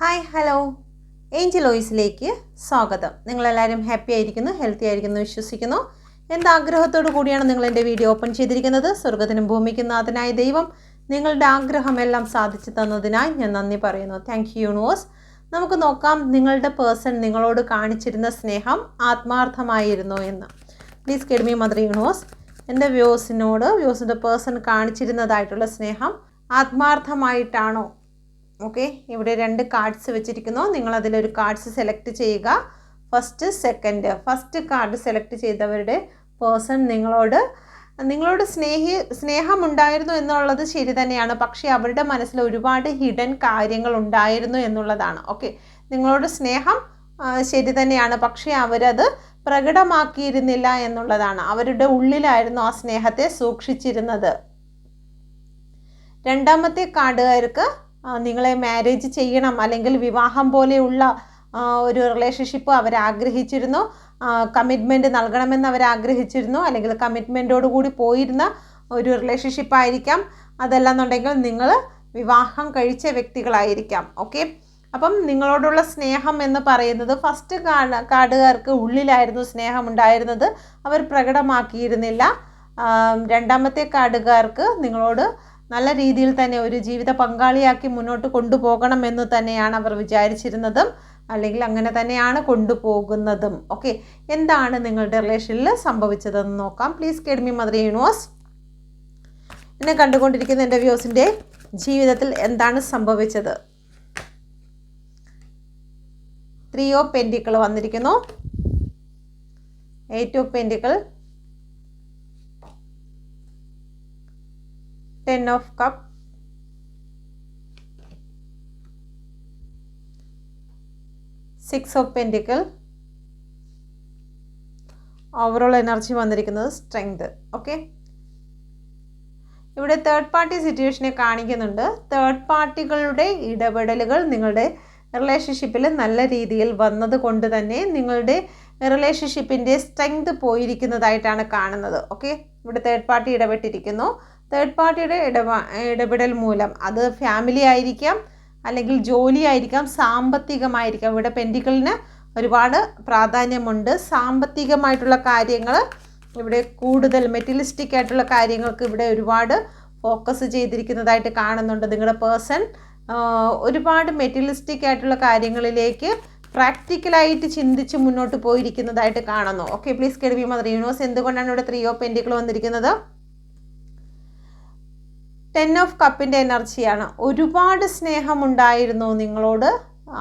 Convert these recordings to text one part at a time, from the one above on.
Hi hello Angel ഓയിസിലേക്ക് സ്വാഗതം. നിങ്ങളെല്ലാവരും happy ആയിരിക്കുന്നു ഹെൽത്തി ആയിരിക്കുന്നു വിശ്വസിക്കുന്നു. എന്ത് ആഗ്രഹത്തോടു കൂടിയാണ് നിങ്ങൾ എന്റെ വീഡിയോ ഓപ്പൺ ചെയ്തിരിക്കുന്നത്. സ്വർഗത്തിനും ഭൂമിക്കും നാഥനായ ദൈവം നിങ്ങളുടെ ആഗ്രഹമെല്ലാം സാധിച്ചു തന്നതിനായി ഞാൻ നന്ദി പറയുന്നു. താങ്ക് യു യൂണിവേഴ്സ് നമുക്ക് നോക്കാം നിങ്ങളുടെ പേഴ്സൺ നിങ്ങളോട് കാണിച്ചിരുന്ന സ്നേഹം ആത്മാർത്ഥമായിരുന്നോ എന്ന്. പ്ലീസ് കെഡ്മി മദർ യൂണിവേഴ്സ് എന്റെ വ്യൂസിനോട് വ്യൂസിന്റെ പേഴ്സൺ കാണിച്ചിരുന്നതായിട്ടുള്ള സ്നേഹം ആത്മാർത്ഥമായിട്ടാണോ ഓക്കെ ഇവിടെ രണ്ട് കാർഡ്സ് വെച്ചിരിക്കുന്നു. നിങ്ങൾ അതിലൊരു കാർഡ്സ് സെലക്ട് ചെയ്യുക. First second first card select ചെയ്തവരുടെ പേഴ്സൺ നിങ്ങളോട് നിങ്ങളോട് സ്നേഹി സ്നേഹമുണ്ടായിരുന്നു എന്നുള്ളത് ശരി തന്നെയാണ്. പക്ഷേ അവരുടെ മനസ്സിൽ ഒരുപാട് ഹിഡൻ കാര്യങ്ങൾ ഉണ്ടായിരുന്നു എന്നുള്ളതാണ്. ഓക്കെ നിങ്ങളോട് സ്നേഹം ശരി തന്നെയാണ്. പക്ഷേ അവരത് പ്രകടമാക്കിയിരുന്നില്ല എന്നുള്ളതാണ്. അവരുടെ ഉള്ളിലായിരുന്നു ആ സ്നേഹത്തെ സൂക്ഷിച്ചിരുന്നത്. രണ്ടാമത്തെ കാർഡുകാർക്ക് നിങ്ങളെ മാരേജ് ചെയ്യണം അല്ലെങ്കിൽ വിവാഹം പോലെയുള്ള ഒരു റിലേഷൻഷിപ്പ് അവർ ആഗ്രഹിച്ചിരുന്നു. കമ്മിറ്റ്മെന്റ് നൽകണമെന്ന് അവർ ആഗ്രഹിച്ചിരുന്നു. അല്ലെങ്കിൽ കമ്മിറ്റ്മെന്റോട് കൂടി പോയിരുന്ന ഒരു റിലേഷൻഷിപ്പ് ആയിരിക്കാം. അതല്ലെന്നുണ്ടെങ്കിൽ നിങ്ങൾ വിവാഹം കഴിച്ച വ്യക്തികളായിരിക്കാം. ഓക്കെ അപ്പം നിങ്ങളോടുള്ള സ്നേഹം എന്ന് പറയുന്നത് ഫസ്റ്റ് കാർഡ് കാർഡുകാർക്ക് ഉള്ളിലായിരുന്നു സ്നേഹം ഉണ്ടായിരുന്നത് അവർ പ്രകടമാക്കിയിരുന്നില്ല. രണ്ടാമത്തെ കാർഡുകാർക്ക് നിങ്ങളോട് നല്ല രീതിയിൽ തന്നെ ഒരു ജീവിത പങ്കാളിയാക്കി മുന്നോട്ട് കൊണ്ടുപോകണം എന്ന് തന്നെയാണ് അവർ വിചാരിച്ചിരുന്നതും അല്ലെങ്കിൽ അങ്ങനെ തന്നെയാണ് കൊണ്ടുപോകുന്നതും. ഓക്കെ എന്താണ് നിങ്ങളുടെ റിലേഷനിൽ സംഭവിച്ചതെന്ന് നോക്കാം. പ്ലീസ് കേഡ്മി മദർ യൂണിവേഴ്സ് എന്നെ കണ്ടുകൊണ്ടിരിക്കുന്ന എന്റെ വ്യൂസിന്റെ ജീവിതത്തിൽ എന്താണ് സംഭവിച്ചത്? ത്രീ ഓഫ് പെന്റിക്കിൾ വന്നിരിക്കുന്നു. Eight of pentacle ten of cup six of pentacle overall energy വന്നിരിക്കുന്നത് സ്ട്രെങ്ത് ഓക്കെ ഇവിടെ തേർഡ് പാർട്ടി സിറ്റുവേഷനെ കാണിക്കുന്നുണ്ട്. തേർഡ് പാർട്ടികളുടെ ഇടപെടലുകൾ നിങ്ങളുടെ റിലേഷൻഷിപ്പിൽ നല്ല രീതിയിൽ വന്നത് കൊണ്ട് തന്നെ നിങ്ങളുടെ റിലേഷൻഷിപ്പിന്റെ സ്ട്രെങ്ത് പോയിരിക്കുന്നതായിട്ടാണ് കാണുന്നത്. ഓക്കെ ഇവിടെ തേർഡ് പാർട്ടി ഇടപെട്ടിരിക്കുന്നു. തേർഡ് പാർട്ടിയുടെ ഇടപാ ഇടപെടൽ മൂലം. അത് ഫാമിലി ആയിരിക്കാം അല്ലെങ്കിൽ ജോലി ആയിരിക്കാം സാമ്പത്തികമായിരിക്കാം. ഇവിടെ പെൻഡിക്കിളിന് ഒരുപാട് പ്രാധാന്യമുണ്ട്. സാമ്പത്തികമായിട്ടുള്ള കാര്യങ്ങൾ ഇവിടെ കൂടുതൽ മെറ്റലിസ്റ്റിക് ആയിട്ടുള്ള കാര്യങ്ങൾക്ക് ഇവിടെ ഒരുപാട് ഫോക്കസ് ചെയ്തിരിക്കുന്നതായിട്ട് കാണുന്നുണ്ട് നിങ്ങളുടെ പേഴ്സൺ ഒരുപാട് മെറ്റലിസ്റ്റിക് ആയിട്ടുള്ള കാര്യങ്ങളിലേക്ക് പ്രാക്ടിക്കലായിട്ട് ചിന്തിച്ച് മുന്നോട്ട് പോയിരിക്കുന്നതായിട്ട് കാണുന്നു. Okay please KD mother universe എന്തുകൊണ്ടാണ് ഇവിടെ ത്രീ ഓഫ് പെൻഡിക്കിൾ വന്നിരിക്കുന്നത്? ടെൻ ഓഫ് കപ്പിന്റെ എനർജിയാണ്. ഒരുപാട് സ്നേഹമുണ്ടായിരുന്നു നിങ്ങളോട്.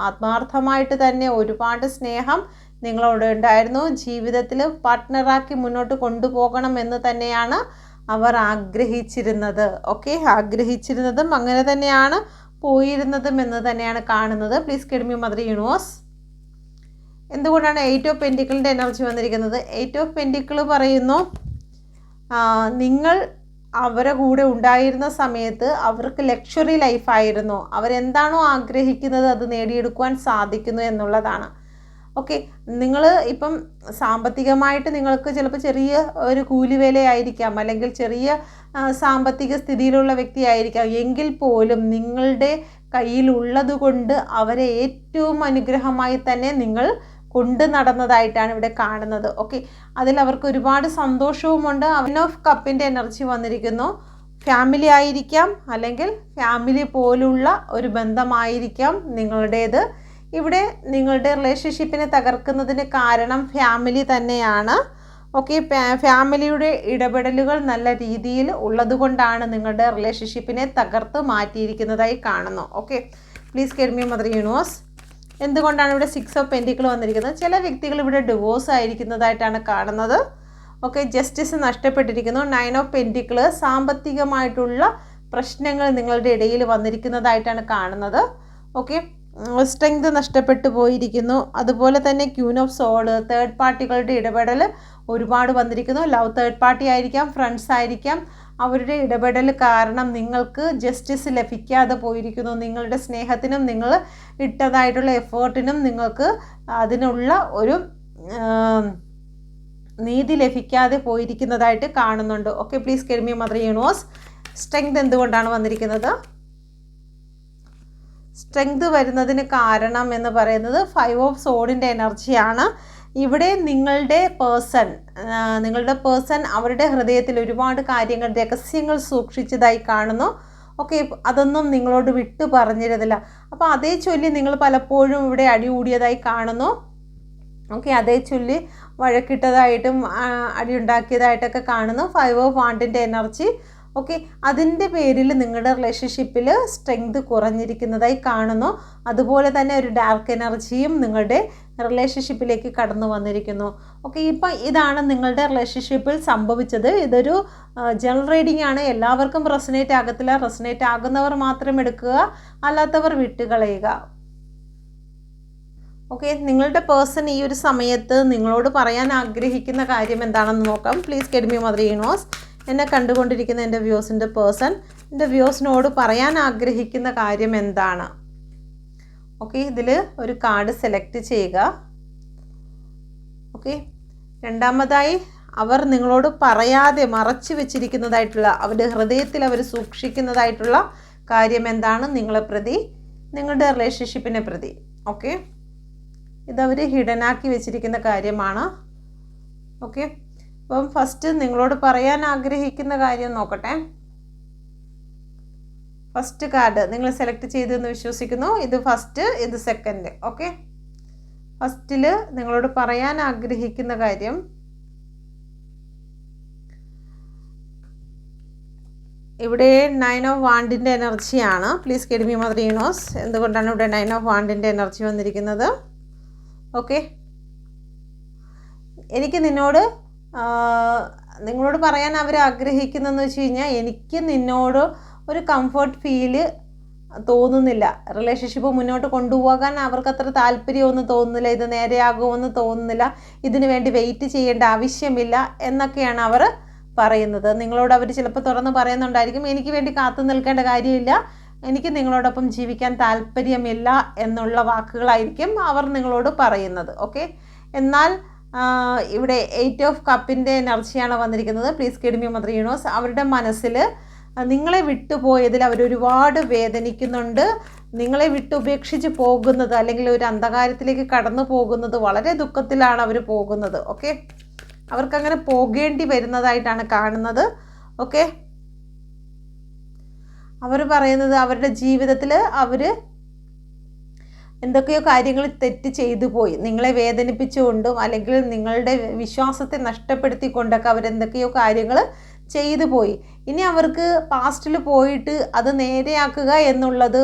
ആത്മാർത്ഥമായിട്ട് തന്നെ ഒരുപാട് സ്നേഹം നിങ്ങളോട് ഉണ്ടായിരുന്നു. ജീവിതത്തിൽ പാർട്ട്ണറാക്കി മുന്നോട്ട് കൊണ്ടുപോകണം എന്ന് തന്നെയാണ് അവർ ആഗ്രഹിച്ചിരുന്നത്. ഓക്കെ ആഗ്രഹിച്ചിരുന്നതും അങ്ങനെ തന്നെയാണ് പോയിരുന്നതും എന്ന് തന്നെയാണ് കാണുന്നത്. പ്ലീസ് കിഡ്മി മദർ യൂണിവേഴ്സ് എന്തുകൊണ്ടാണ് എയ്റ്റ് ഓഫ് പെന്റിക്കിളിന്റെ എനർജി വന്നിരിക്കുന്നത്? എയ്റ്റ് ഓഫ് പെന്റിക്കിൾ പറയുന്നു നിങ്ങൾ അവരെ കൂടെ ഉണ്ടായിരുന്ന സമയത്ത് അവർക്ക് ലക്ഷറി ലൈഫായിരുന്നു അവരെന്താണോ ആഗ്രഹിക്കുന്നത് അത് നേടിയെടുക്കുവാൻ സാധിക്കുന്നു എന്നുള്ളതാണ്. ഓക്കെ നിങ്ങൾ ഇപ്പം സാമ്പത്തികമായിട്ട് നിങ്ങൾക്ക് ചിലപ്പോൾ ചെറിയ ഒരു കൂലിവേലയായിരിക്കാം അല്ലെങ്കിൽ ചെറിയ സാമ്പത്തിക സ്ഥിതിയിലുള്ള വ്യക്തിയായിരിക്കാം. എങ്കിൽ പോലും നിങ്ങളുടെ കയ്യിലുള്ളത് കൊണ്ട് അവരെ ഏറ്റവും അനുഗ്രഹമായി തന്നെ നിങ്ങൾ കൊണ്ട് നടന്നതായിട്ടാണ് ഇവിടെ കാണുന്നത്. ഓക്കെ അതിൽ അവർക്ക് ഒരുപാട് സന്തോഷവുമുണ്ട്. അവൻ ഓഫ് കപ്പിന്റെ എനർജി വന്നിരിക്കുന്നു. ഫാമിലി ആയിരിക്കാം അല്ലെങ്കിൽ ഫാമിലി പോലുള്ള ഒരു ബന്ധമായിരിക്കാം നിങ്ങളുടേത്. ഇവിടെ നിങ്ങളുടെ റിലേഷൻഷിപ്പിനെ തകർക്കുന്നതിന് കാരണം ഫാമിലി തന്നെയാണ്. ഓക്കെ ഫാമിലിയുടെ ഇടപെടലുകൾ നല്ല രീതിയിൽ ഉള്ളതുകൊണ്ടാണ് നിങ്ങളുടെ റിലേഷൻഷിപ്പിനെ തകർത്ത് മാറ്റിയിരിക്കുന്നതായി കാണുന്നു. ഓക്കെ പ്ലീസ് കെഡ്മി മദർ യൂണിവേഴ്സ് എന്തുകൊണ്ടാണ് ഇവിടെ സിക്സ് ഓഫ് പെന്റിക്കിൾ വന്നിരിക്കുന്നത്? ചില വ്യക്തികൾ ഇവിടെ ഡിവോഴ്സ് ആയിരിക്കുന്നതായിട്ടാണ് കാണുന്നത്. ഓക്കെ ജസ്റ്റിസ് നഷ്ടപ്പെട്ടിരിക്കുന്നു. നയൻ ഓഫ് പെന്റിക്കിൾ സാമ്പത്തികമായിട്ടുള്ള പ്രശ്നങ്ങൾ നിങ്ങളുടെ ഇടയിൽ വന്നിരിക്കുന്നതായിട്ടാണ് കാണുന്നത്. ഓക്കെ സ്ട്രെങ്ത് നഷ്ടപ്പെട്ടു പോയിരിക്കുന്നു. അതുപോലെ തന്നെ ക്യൂൻ ഓഫ് സോൾ തേർഡ് പാർട്ടികളുടെ ഇടപെടൽ ഒരുപാട് വന്നിരിക്കുന്നു. ലവ് തേർഡ് പാർട്ടി ആയിരിക്കാം ഫ്രണ്ട്സ് ആയിരിക്കാം. അവരുടെ ഇടപെടൽ കാരണം നിങ്ങൾക്ക് ജസ്റ്റിസ് ലഭിക്കാതെ പോയിരിക്കുന്നു. നിങ്ങളുടെ സ്നേഹത്തിനും നിങ്ങൾ ഇട്ടതായിട്ടുള്ള എഫേർട്ടിനും നിങ്ങൾക്ക് അതിനുള്ള ഒരു നീതി ലഭിക്കാതെ പോയിരിക്കുന്നതായിട്ട് കാണുന്നുണ്ട്. Okay please tell me mother universe strength എന്തുകൊണ്ടാണ് വന്നിരിക്കുന്നത്? സ്ട്രെങ്ത് വരുന്നതിന് കാരണം എന്ന് പറയുന്നത് ഫൈവ് ഓഫ് സോഡിന്റെ എനർജിയാണ് ഇവിടെ നിങ്ങളുടെ പേഴ്സൺ നിങ്ങളുടെ പേഴ്സൺ അവരുടെ ഹൃദയത്തിൽ ഒരുപാട് കാര്യങ്ങൾ രഹസ്യങ്ങൾ സൂക്ഷിച്ചതായി കാണുന്നു. ഓക്കെ അതൊന്നും നിങ്ങളോട് വിട്ടു പറഞ്ഞിരുന്നില്ല. അപ്പോൾ അതേ ചൊല്ലി നിങ്ങൾ പലപ്പോഴും ഇവിടെ അടികൂടിയതായി കാണുന്നു. ഓക്കെ അതേ ചൊല്ലി വഴക്കിട്ടതായിട്ടും അടിയുണ്ടാക്കിയതായിട്ടൊക്കെ കാണുന്നു. ഫൈവ് ഓഫ് വാണ്ടിന്റെ എനർജി. ഓക്കെ അതിന്റെ പേരിൽ നിങ്ങളുടെ റിലേഷൻഷിപ്പിൽ സ്ട്രെങ്ത് കുറഞ്ഞിരിക്കുന്നതായി കാണുന്നു. അതുപോലെ തന്നെ ഒരു ഡാർക്ക് എനർജിയും നിങ്ങളുടെ റിലേഷൻഷിപ്പിലേക്ക് കടന്നു വന്നിരിക്കുന്നു. ഓക്കെ ഇപ്പം ഇതാണ് നിങ്ങളുടെ റിലേഷൻഷിപ്പിൽ സംഭവിച്ചത്. ഇതൊരു ജനറൽ റീഡിംഗ് ആണ്. എല്ലാവർക്കും റെസനേറ്റ് ആകത്തില്ല. റെസനേറ്റ് ആകുന്നവർ മാത്രം എടുക്കുക. അല്ലാത്തവർ വിട്ടുകളയുക. ഓക്കെ നിങ്ങളുടെ പേഴ്സൺ ഈ ഒരു സമയത്ത് നിങ്ങളോട് പറയാൻ ആഗ്രഹിക്കുന്ന കാര്യം എന്താണെന്ന് നോക്കാം. പ്ലീസ് കെഡ്മി മദർ യൂണോസ് എന്നെ കണ്ടുകൊണ്ടിരിക്കുന്ന എന്റെ വ്യൂസിന്റെ പേഴ്സൺ എന്റെ വ്യൂസിനോട് പറയാൻ ആഗ്രഹിക്കുന്ന കാര്യം എന്താണ്? ഓക്കെ ഇതിൽ ഒരു കാർഡ് സെലക്ട് ചെയ്യുക. ഓക്കെ രണ്ടാമതായി അവർ നിങ്ങളോട് പറയാതെ മറച്ചു വെച്ചിരിക്കുന്നതായിട്ടുള്ള അവരുടെ ഹൃദയത്തിൽ അവർ സൂക്ഷിക്കുന്നതായിട്ടുള്ള കാര്യം എന്താണ്? നിങ്ങളെ പ്രതി നിങ്ങളുടെ റിലേഷൻഷിപ്പിനെ പ്രതി. ഓക്കെ ഇതവർ ഹിഡനാക്കി വെച്ചിരിക്കുന്ന കാര്യമാണ്. ഓക്കെ അപ്പം ഫസ്റ്റ് നിങ്ങളോട് പറയാൻ ആഗ്രഹിക്കുന്ന കാര്യം നോക്കട്ടെ. ഫസ്റ്റ് കാർഡ് നിങ്ങൾ സെലക്ട് ചെയ്തെന്ന് വിശ്വസിക്കുന്നു. ഇത് ഫസ്റ്റ് ഇത് സെക്കൻഡ് ഓക്കെ ഫസ്റ്റിൽ നിങ്ങളോട് പറയാൻ ആഗ്രഹിക്കുന്ന കാര്യം. ഇവിടെ നയൻ ഓഫ് വാണ്ടിന്റെ എനർജിയാണ് പ്ലീസ് കെഡിമി മദർ യൂണോസ് എന്തുകൊണ്ടാണ് ഇവിടെ നയൻ ഓഫ് വാണ്ടിന്റെ എനർജി വന്നിരിക്കുന്നത്? ഓക്കെ എനിക്ക് നിന്നോട് നിങ്ങളോട് പറയാൻ അവർ ആഗ്രഹിക്കുന്നതെന്ന് വെച്ച് കഴിഞ്ഞാൽ എനിക്ക് നിന്നോട് ഒരു കംഫർട്ട് ഫീൽ തോന്നുന്നില്ല. റിലേഷൻഷിപ്പ് മുന്നോട്ട് കൊണ്ടുപോകാൻ അവർക്ക് അത്ര താല്പര്യമൊന്നും തോന്നുന്നില്ല. ഇത് നേരെയാകുമെന്ന് തോന്നുന്നില്ല. ഇതിനു വേണ്ടി വെയിറ്റ് ചെയ്യേണ്ട ആവശ്യമില്ല എന്നൊക്കെയാണ് അവർ പറയുന്നത്. നിങ്ങളോട് അവർ ചിലപ്പോൾ തുറന്ന് പറയുന്നുണ്ടായിരിക്കും. എനിക്ക് വേണ്ടി കാത്തു നിൽക്കേണ്ട കാര്യമില്ല. എനിക്ക് നിങ്ങളോടൊപ്പം ജീവിക്കാൻ താല്പര്യമില്ല എന്നുള്ള വാക്കുകളായിരിക്കും അവർ നിങ്ങളോട് പറയുന്നത്. ഓക്കെ എന്നാൽ ഇവിടെ എയ്റ്റ് ഓഫ് കപ്പിന്റെ എനർജിയാണ് വന്നിരിക്കുന്നത്. പ്ലീസ് കിഡ്മി മദർ യൂണോസ് അവരുടെ മനസ്സിൽ നിങ്ങളെ വിട്ടുപോയതിൽ അവരൊരുപാട് വേദനിക്കുന്നുണ്ട്. നിങ്ങളെ വിട്ടുപേക്ഷിച്ച് പോകുന്നത് അല്ലെങ്കിൽ ഒരു അന്ധകാരത്തിലേക്ക് കടന്നു പോകുന്നത് വളരെ ദുഃഖത്തിലാണ് അവർ പോകുന്നത്. ഓക്കെ അവർക്കങ്ങനെ പോകേണ്ടി വരുന്നതായിട്ടാണ് കാണുന്നത്. ഓക്കെ അവർ പറയുന്നത് അവരുടെ ജീവിതത്തിൽ അവർ എന്തൊക്കെയോ കാര്യങ്ങൾ തെറ്റ് ചെയ്തു പോയി. നിങ്ങളെ വേദനിപ്പിച്ചുകൊണ്ടും അല്ലെങ്കിൽ നിങ്ങളുടെ വിശ്വാസത്തെ നഷ്ടപ്പെടുത്തിക്കൊണ്ടൊക്കെ അവരെന്തൊക്കെയോ കാര്യങ്ങൾ ചെയ്തു പോയി. ഇനി അവർക്ക് പാസ്റ്റിൽ പോയിട്ട് അത് നേരെയാക്കുക എന്നുള്ളത്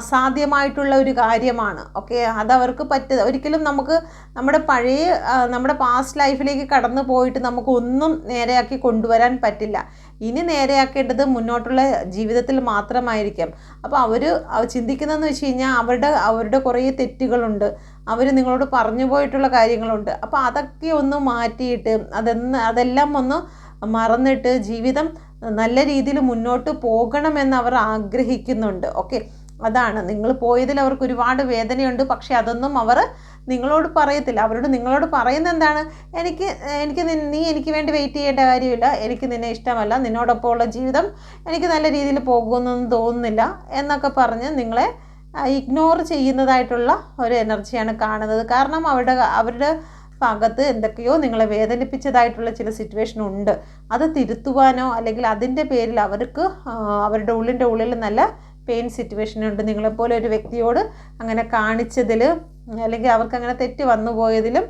അസാധ്യമായിട്ടുള്ള ഒരു കാര്യമാണ്. ഓക്കെ അതവർക്ക് പറ്റ ഒരിക്കലും നമുക്ക് നമ്മുടെ പഴയ നമ്മുടെ പാസ്റ്റ് ലൈഫിലേക്ക് കടന്നു പോയിട്ട് നമുക്കൊന്നും നേരെയാക്കി കൊണ്ടുവരാൻ പറ്റില്ല. ഇനി നേരെയാക്കേണ്ടത് മുന്നോട്ടുള്ള ജീവിതത്തിൽ മാത്രമായിരിക്കാം. അപ്പോൾ അവർ ചിന്തിക്കുന്നതെന്ന് വെച്ച് കഴിഞ്ഞാൽ അവരുടെ അവരുടെ കുറേ തെറ്റുകളുണ്ട്. അവർ നിങ്ങളോട് പറഞ്ഞു പോയിട്ടുള്ള കാര്യങ്ങളുണ്ട്. അപ്പോൾ അതൊക്കെ ഒന്ന് മാറ്റിയിട്ട് അതെന്ന് അതെല്ലാം ഒന്ന് മറന്നിട്ട് ജീവിതം നല്ല രീതിയിൽ മുന്നോട്ട് പോകണമെന്ന് അവർ ആഗ്രഹിക്കുന്നുണ്ട്. ഓക്കെ? അതാണ്. നിങ്ങൾ പോയതിൽ അവർക്ക് ഒരുപാട് വേദനയുണ്ട്. പക്ഷെ അതൊന്നും അവർ നിങ്ങളോട് പറയത്തില്ല. അവരോട് നിങ്ങളോട് പറയുന്ന എന്താണ്? എനിക്ക് എനിക്ക് നീ എനിക്ക് വേണ്ടി വെയിറ്റ് ചെയ്യേണ്ട കാര്യമില്ല. എനിക്ക് നിന്നെ ഇഷ്ടമല്ല. നിന്നോടൊപ്പം ഉള്ള ജീവിതം എനിക്ക് നല്ല രീതിയിൽ പോകുമെന്നൊന്നും തോന്നുന്നില്ല എന്നൊക്കെ പറഞ്ഞ് നിങ്ങളെ ഇഗ്നോർ ചെയ്യുന്നതായിട്ടുള്ള ഒരു എനർജിയാണ് കാണുന്നത്. കാരണം അവരുടെ അവരുടെ ഭാഗത്ത് എന്തൊക്കെയോ നിങ്ങളെ വേദനിപ്പിച്ചതായിട്ടുള്ള ചില സിറ്റുവേഷൻ ഉണ്ട്. അത് തിരുത്തുവാനോ അല്ലെങ്കിൽ അതിന്റെ പേരിൽ അവർക്ക് അവരുടെ ഉള്ളിന്റെ ഉള്ളിൽ നല്ല പെയിൻ സിറ്റുവേഷൻ ഉണ്ട്. നിങ്ങളെപ്പോലെ ഒരു വ്യക്തിയോട് അങ്ങനെ കാണിച്ചതിൽ അല്ലെങ്കിൽ അവർക്ക് അങ്ങനെ തെറ്റ് വന്നു പോയതിലും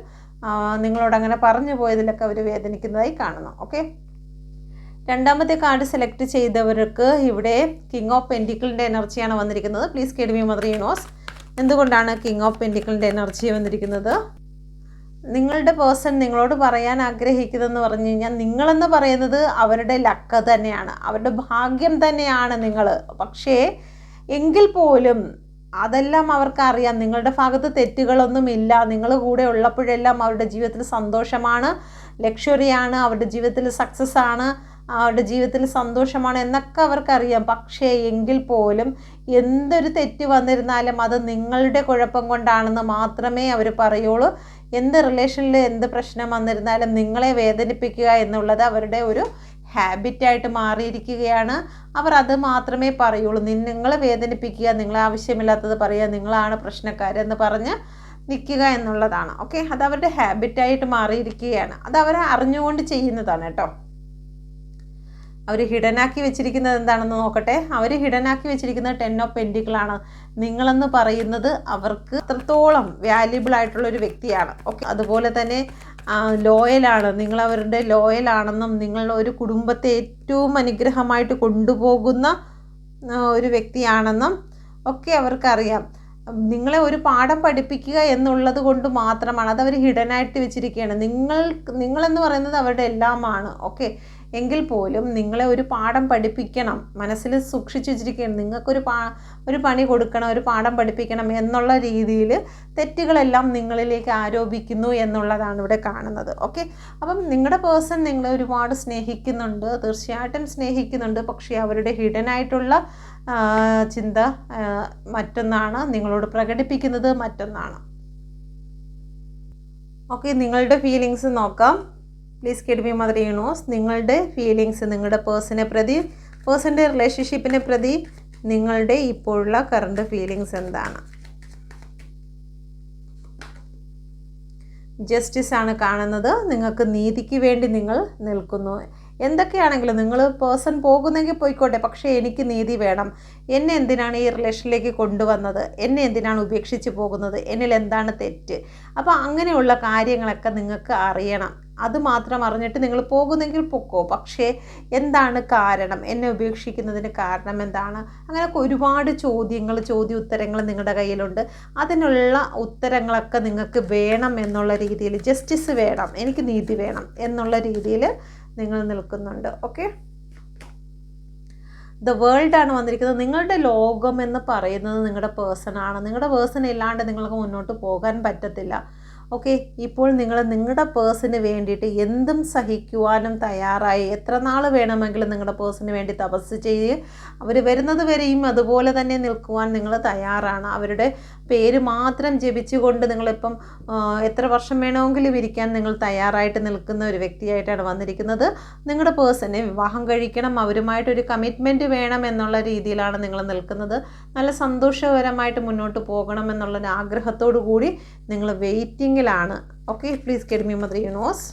നിങ്ങളോട് അങ്ങനെ പറഞ്ഞു പോയതിലൊക്കെ അവർ വേദനിക്കുന്നതായി കാണുന്നു. ഓക്കെ രണ്ടാമത്തെ കാർഡ് സെലക്ട് ചെയ്തവർക്ക് ഇവിടെ കിങ് ഓഫ് പെന്റിക്കിളിന്റെ എനർജിയാണ് വന്നിരിക്കുന്നത്. പ്ലീസ് കെഡ്മി മദർ യൂണോസ് എന്തുകൊണ്ടാണ് കിങ് ഓഫ് പെന്റിക്കിളിന്റെ എനർജി വന്നിരിക്കുന്നത്? നിങ്ങളുടെ പേഴ്സൺ നിങ്ങളോട് പറയാൻ ആഗ്രഹിക്കുന്നതെന്ന് പറഞ്ഞു കഴിഞ്ഞാൽ നിങ്ങളെന്ന് പറയുന്നത് അവരുടെ ലക്ക തന്നെയാണ്. അവരുടെ ഭാഗ്യം തന്നെയാണ് നിങ്ങൾ പക്ഷേ എങ്കിൽ പോലും അതെല്ലാം അവർക്കറിയാം. നിങ്ങളുടെ ഭാഗത്ത് തെറ്റുകളൊന്നുമില്ല നിങ്ങൾ കൂടെ ഉള്ളപ്പോഴെല്ലാം അവരുടെ ജീവിതത്തിൽ സന്തോഷമാണ്. ലക്ഷറിയാണ് അവരുടെ ജീവിതത്തിൽ സക്സസ് ആണ്. അവരുടെ ജീവിതത്തിൽ സന്തോഷമാണ് എന്നൊക്കെ അവർക്കറിയാം. പക്ഷേ എങ്കിൽ പോലും എന്തൊരു തെറ്റ് വന്നിരുന്നാലും അത് നിങ്ങളുടെ കുഴപ്പം കൊണ്ടാണെന്ന് മാത്രമേ അവർ പറയുള്ളൂ. എന്ത് റിലേഷനിൽ എന്ത് പ്രശ്നം വന്നിരുന്നാലും നിങ്ങളെ വേദനിപ്പിക്കുക എന്നുള്ളത് അവരുടെ ഒരു ഹാബിറ്റായിട്ട് മാറിയിരിക്കുകയാണ്. അവർ അത് മാത്രമേ പറയുള്ളൂ. നിങ്ങളെ വേദനിപ്പിക്കുക നിങ്ങളെ ആവശ്യമില്ലാത്തത് പറയുക നിങ്ങളാണ് പ്രശ്നക്കാരെന്ന് പറഞ്ഞ് നിൽക്കുക എന്നുള്ളതാണ്. ഓക്കെ? അത് അവരുടെ ഹാബിറ്റായിട്ട് മാറിയിരിക്കുകയാണ്. അത് അവർ അറിഞ്ഞുകൊണ്ട് ചെയ്യുന്നതാണ് കേട്ടോ. അവർ ഹിഡനാക്കി വെച്ചിരിക്കുന്നത് എന്താണെന്ന് നോക്കട്ടെ. അവർ ഹിഡനാക്കി വെച്ചിരിക്കുന്നത് ടെൻ ഓഫ് പെൻഡിക്കളാണ് നിങ്ങളെന്ന് പറയുന്നത് അവർക്ക് അത്രത്തോളം വാല്യുബിൾ ആയിട്ടുള്ള ഒരു വ്യക്തിയാണ്. ഓക്കെ? അതുപോലെ തന്നെ ലോയലാണ്. നിങ്ങൾ അവരുടെ ലോയലാണെന്നും നിങ്ങൾ ഒരു കുടുംബത്തെ ഏറ്റവും അനുഗ്രഹമായിട്ട് കൊണ്ടുപോകുന്ന ഒരു വ്യക്തിയാണെന്നും ഒക്കെ അവർക്കറിയാം. നിങ്ങളെ ഒരു പാഠം പഠിപ്പിക്കുക എന്നുള്ളത് കൊണ്ട് മാത്രമാണ്. അത് അവർ ഹിഡനായിട്ട് വെച്ചിരിക്കുകയാണ് നിങ്ങൾ നിങ്ങളെന്ന് പറയുന്നത് അവരുടെ എല്ലാമാണ്. ഓക്കെ. എങ്കിൽ പോലും നിങ്ങളെ ഒരു പാഠം പഠിപ്പിക്കണം. മനസ്സിൽ സൂക്ഷിച്ചു വെച്ചിരിക്കുകയാണ്. നിങ്ങൾക്കൊരു പാ ഒരു പണി കൊടുക്കണം ഒരു പാഠം പഠിപ്പിക്കണം എന്നുള്ള രീതിയിൽ തെറ്റുകളെല്ലാം നിങ്ങളിലേക്ക് ആരോപിക്കുന്നു എന്നുള്ളതാണ് ഇവിടെ കാണുന്നത്. ഓക്കെ? അപ്പം നിങ്ങളുടെ പേഴ്സൺ നിങ്ങളെ ഒരുപാട് സ്നേഹിക്കുന്നുണ്ട്. തീർച്ചയായിട്ടും സ്നേഹിക്കുന്നുണ്ട്. പക്ഷേ അവരുടെ ഹിഡൻ ആയിട്ടുള്ള ചിന്ത മറ്റൊന്നാണ് നിങ്ങളോട് പ്രകടിപ്പിക്കുന്നത് മറ്റൊന്നാണ്. ഓക്കെ? നിങ്ങളുടെ ഫീലിങ്സ് നോക്കാം. Please kid me mother universe നിങ്ങളുടെ ഫീലിങ്സ് നിങ്ങളുടെ പേഴ്സണെ പ്രതി പേഴ്സന്റെ റിലേഷൻഷിപ്പിനെ പ്രതി നിങ്ങളുടെ ഇപ്പോഴുള്ള കറണ്ട് ഫീലിങ്സ് എന്താണ്? ജസ്റ്റിസ് ആണ് കാണുന്നത്. നിങ്ങൾക്ക് നീതിക്ക് വേണ്ടി നിങ്ങൾ നിൽക്കുന്നു. എന്തൊക്കെയാണെങ്കിലും നിങ്ങൾ പേഴ്സൺ പോകുന്നെങ്കിൽ പോയിക്കോട്ടെ. പക്ഷേ എനിക്ക് നീതി വേണം. എന്നെ എന്തിനാണ് ഈ റിലേഷനിലേക്ക് കൊണ്ടുവന്നത്? എന്നെ എന്തിനാണ് ഉപേക്ഷിച്ച് പോകുന്നത്? എന്നിൽ എന്താണ് തെറ്റ്? അപ്പോൾ അങ്ങനെയുള്ള കാര്യങ്ങളൊക്കെ നിങ്ങൾക്ക് അറിയണം. അത് മാത്രം അറിഞ്ഞിട്ട് നിങ്ങൾ പോകുന്നെങ്കിൽ പൊക്കോ. പക്ഷേ എന്താണ് കാരണം? എന്നെ ഉപേക്ഷിക്കുന്നതിന് കാരണം എന്താണ്? അങ്ങനെയൊക്കെ ഒരുപാട് ചോദ്യങ്ങൾ ചോദ്യ ഉത്തരങ്ങൾ നിങ്ങളുടെ കയ്യിലുണ്ട്. അതിനുള്ള ഉത്തരങ്ങളൊക്കെ നിങ്ങൾക്ക് വേണം എന്നുള്ള രീതിയിൽ ജസ്റ്റിസ് വേണം എനിക്ക് നീതി വേണം എന്നുള്ള രീതിയിൽ നിങ്ങൾ നിൽക്കുന്നുണ്ട്. ഓക്കെ ദ വേൾഡ് ആണ് വന്നിരിക്കുന്നത്. നിങ്ങളുടെ ലോകം എന്ന് പറയുന്നത് നിങ്ങളുടെ പേഴ്സൺ ആണ്. നിങ്ങളുടെ പേഴ്സൺ ഇല്ലാണ്ട് നിങ്ങൾക്ക് മുന്നോട്ട് പോകാൻ പറ്റത്തില്ല. ഓക്കെ ഇപ്പോൾ നിങ്ങൾ നിങ്ങളുടെ പേഴ്സിന് വേണ്ടിയിട്ട് എന്തും സഹിക്കുവാനും തയ്യാറായി. എത്ര നാൾ വേണമെങ്കിലും നിങ്ങളുടെ പേഴ്സിന് വേണ്ടി തപസ് ചെയ്ത് അവർ വരുന്നത് വരെയും അതുപോലെ തന്നെ നിൽക്കുവാൻ നിങ്ങൾ തയ്യാറാണ്. അവരുടെ പേര് മാത്രം ജപിച്ചുകൊണ്ട് നിങ്ങളിപ്പം എത്ര വർഷം വേണമെങ്കിലും ഇരിക്കാൻ നിങ്ങൾ തയ്യാറായിട്ട് നിൽക്കുന്ന ഒരു വ്യക്തിയായിട്ടാണ് വന്നിരിക്കുന്നത്. നിങ്ങളുടെ പേഴ്സണെ വിവാഹം കഴിക്കണം. അവരുമായിട്ടൊരു കമ്മിറ്റ്മെന്റ് വേണം എന്നുള്ള രീതിയിലാണ് നിങ്ങൾ നിൽക്കുന്നത്. നല്ല സന്തോഷകരമായിട്ട് മുന്നോട്ട് പോകണം എന്നുള്ള ആഗ്രഹത്തോടു കൂടി നിങ്ങൾ വെയിറ്റിങ്ങിലാണ് okay please കെഡ് me mother universe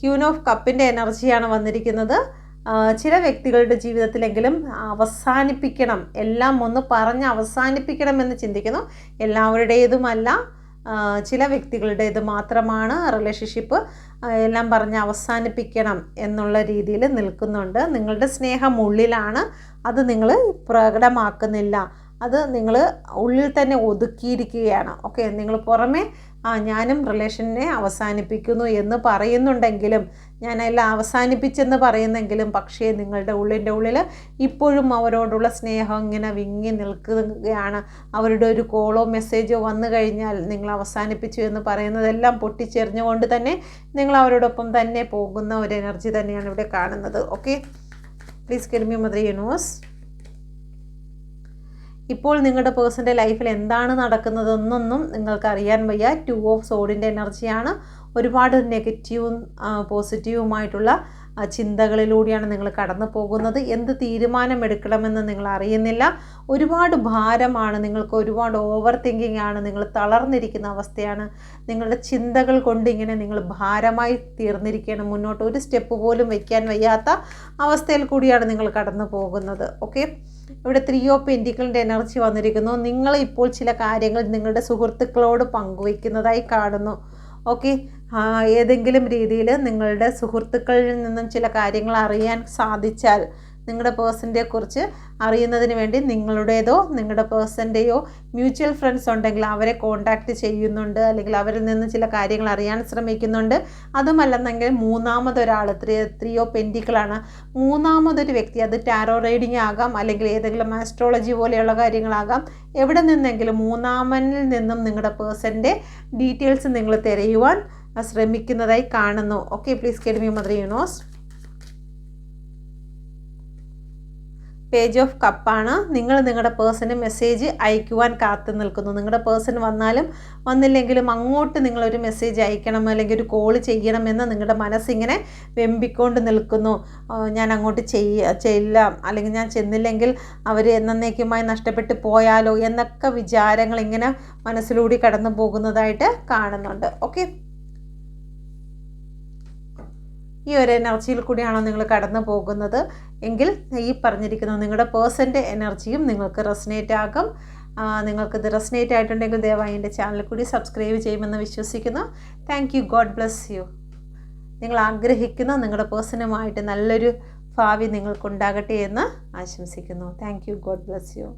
queen of കപ്പിന്റെ എനർജിയാണ് വന്നിരിക്കുന്നത്. ചില വ്യക്തികളുടെ ജീവിതത്തിലെങ്കിലും അവസാനിപ്പിക്കണം. എല്ലാം ഒന്ന് പറഞ്ഞ് അവസാനിപ്പിക്കണം എന്ന് ചിന്തിക്കുന്നു. എല്ലാവരുടേതുമല്ല. ചില വ്യക്തികളുടേത് മാത്രമാണ് റിലേഷൻഷിപ്പ് എല്ലാം പറഞ്ഞ് അവസാനിപ്പിക്കണം എന്നുള്ള രീതിയിൽ നിൽക്കുന്നുണ്ട്. നിങ്ങളുടെ സ്നേഹം ഉള്ളിലാണ്. അത് നിങ്ങൾ പ്രകടമാക്കുന്നില്ല. അത് നിങ്ങൾ ഉള്ളിൽ തന്നെ ഒതുക്കിയിരിക്കുകയാണ്. ഓക്കെ നിങ്ങൾ പുറമേ ആ ഞാനും റിലേഷനെ അവസാനിപ്പിക്കുന്നു എന്ന് പറയുന്നുണ്ടെങ്കിലും ഞാനെല്ലാം അവസാനിപ്പിച്ചെന്ന് പറയുന്നെങ്കിലും പക്ഷേ നിങ്ങളുടെ ഉള്ളിന്റെ ഉള്ളിൽ ഇപ്പോഴും അവരോടുള്ള സ്നേഹം ഇങ്ങനെ വിങ്ങി നിൽക്കുകയാണ്. അവരുടെ ഒരു കോളോ മെസ്സേജോ വന്നു കഴിഞ്ഞാൽ നിങ്ങൾ അവസാനിപ്പിച്ചു എന്ന് പറയുന്നതെല്ലാം പൊട്ടിച്ചെറിഞ്ഞുകൊണ്ട് തന്നെ നിങ്ങൾ അവരോടൊപ്പം തന്നെ പോകുന്ന ഒരു എനർജി തന്നെയാണ് ഇവിടെ കാണുന്നത്. Okay please tell me mother universe ഇപ്പോൾ നിങ്ങളുടെ പേഴ്സന്റെ ലൈഫിൽ എന്താണ് നടക്കുന്നതെന്നൊന്നും നിങ്ങൾക്ക് അറിയാൻ വയ്യ. ടു ഓഫ് സോഡിന്റെ എനർജിയാണ്. ഒരുപാട് നെഗറ്റീവും പോസിറ്റീവുമായിട്ടുള്ള ചിന്തകളിലൂടെയാണ് നിങ്ങൾ കടന്നു പോകുന്നത്. എന്ത് തീരുമാനമെടുക്കണമെന്ന് നിങ്ങൾ അറിയുന്നില്ല. ഒരുപാട് ഭാരമാണ്. നിങ്ങൾക്ക് ഒരുപാട് ഓവർ തിങ്കിങ് ആണ്. നിങ്ങൾ തളർന്നിരിക്കുന്ന അവസ്ഥയാണ്. നിങ്ങളുടെ ചിന്തകൾ കൊണ്ട് ഇങ്ങനെ നിങ്ങൾ ഭാരമായി തീർന്നിരിക്കുകയാണ്. മുന്നോട്ട് ഒരു സ്റ്റെപ്പ് പോലും വയ്ക്കാൻ വയ്യാത്ത അവസ്ഥയിൽ കൂടിയാണ് നിങ്ങൾ കടന്നു പോകുന്നത്. ഓക്കെ ഇവിടെ ത്രീ ഓഫ് പെന്റിക്കളുടെ എനർജി വന്നിരിക്കുന്നു. നിങ്ങൾ ഇപ്പോൾ ചില കാര്യങ്ങൾ നിങ്ങളുടെ സുഹൃത്തുക്കളോട് പങ്കുവയ്ക്കുന്നതായി കാണുന്നു. ഓക്കെ ഏതെങ്കിലും രീതിയിൽ നിങ്ങളുടെ സുഹൃത്തുക്കളിൽ നിന്നും ചില കാര്യങ്ങൾ അറിയാൻ സാധിച്ചാൽ നിങ്ങളുടെ പേഴ്സന്റെ കുറിച്ച് അറിയുന്നതിന് വേണ്ടി നിങ്ങളുടേതോ നിങ്ങളുടെ പേഴ്സന്റെയോ മ്യൂച്വൽ ഫ്രണ്ട്സ് ഉണ്ടെങ്കിൽ അവരെ കോണ്ടാക്റ്റ് ചെയ്യുന്നുണ്ട് അല്ലെങ്കിൽ അവരിൽ നിന്ന് ചില കാര്യങ്ങൾ അറിയാൻ ശ്രമിക്കുന്നുണ്ട്. അതുമല്ലെന്നെങ്കിൽ മൂന്നാമതൊരാൾ ത്രീ ത്രീയോ പെൻഡിക്കളാണ്. മൂന്നാമതൊരു വ്യക്തി അത് ടാരോ റീഡിംഗ് ആകാം അല്ലെങ്കിൽ ഏതെങ്കിലും ആസ്ട്രോളജി പോലെയുള്ള കാര്യങ്ങളാകാം. എവിടെ നിന്നെങ്കിലും മൂന്നാമനിൽ നിന്നും നിങ്ങളുടെ പേഴ്സന്റെ ഡീറ്റെയിൽസ് നിങ്ങൾ തിരയുവാൻ ശ്രമിക്കുന്നതായി കാണുന്നു. Okay please കെഡ് me mother universe page of കപ്പാണ്. നിങ്ങൾ നിങ്ങളുടെ പേഴ്സന് മെസ്സേജ് അയക്കുവാൻ കാത്തു നിൽക്കുന്നു. നിങ്ങളുടെ പേഴ്സൺ വന്നാലും വന്നില്ലെങ്കിലും അങ്ങോട്ട് നിങ്ങളൊരു മെസ്സേജ് അയക്കണം അല്ലെങ്കിൽ ഒരു കോൾ ചെയ്യണമെന്ന് നിങ്ങളുടെ മനസ്സിങ്ങനെ വെമ്പിക്കൊണ്ട് നിൽക്കുന്നു. ഞാൻ അങ്ങോട്ട് ചെയ്യ ചെല്ലാം. അല്ലെങ്കിൽ ഞാൻ ചെന്നില്ലെങ്കിൽ അവർ എന്നേക്കുമായി നഷ്ടപ്പെട്ട് പോയാലോ എന്നൊക്കെ വിചാരങ്ങൾ ഇങ്ങനെ മനസ്സിലൂടെ കടന്നു പോകുന്നതായിട്ട് കാണുന്നുണ്ട്. ഓക്കെ? ഈ ഒരു എനർജിയിൽ കൂടിയാണോ നിങ്ങൾ കടന്നു പോകുന്നത്? എങ്കിൽ ഈ പറഞ്ഞിരിക്കുന്ന നിങ്ങളുടെ പേഴ്സന്റെ എനർജിയും നിങ്ങൾക്ക് റെസനേറ്റ് ആകും. നിങ്ങൾക്ക് നിങ്ങൾക്കിത് റെസനേറ്റ് ആയിട്ടുണ്ടെങ്കിൽ ദയവായി എന്റെ ചാനൽ കൂടി സബ്സ്ക്രൈബ് ചെയ്യുമെന്ന് വിശ്വസിക്കുന്നു. Thank you God bless you. നിങ്ങൾ ആഗ്രഹിക്കുന്ന നിങ്ങളുടെ പേഴ്സണുമായിട്ട് നല്ലൊരു ഭാവി നിങ്ങൾക്കുണ്ടാകട്ടെ എന്ന് ആശംസിക്കുന്നു. Thank you God bless you.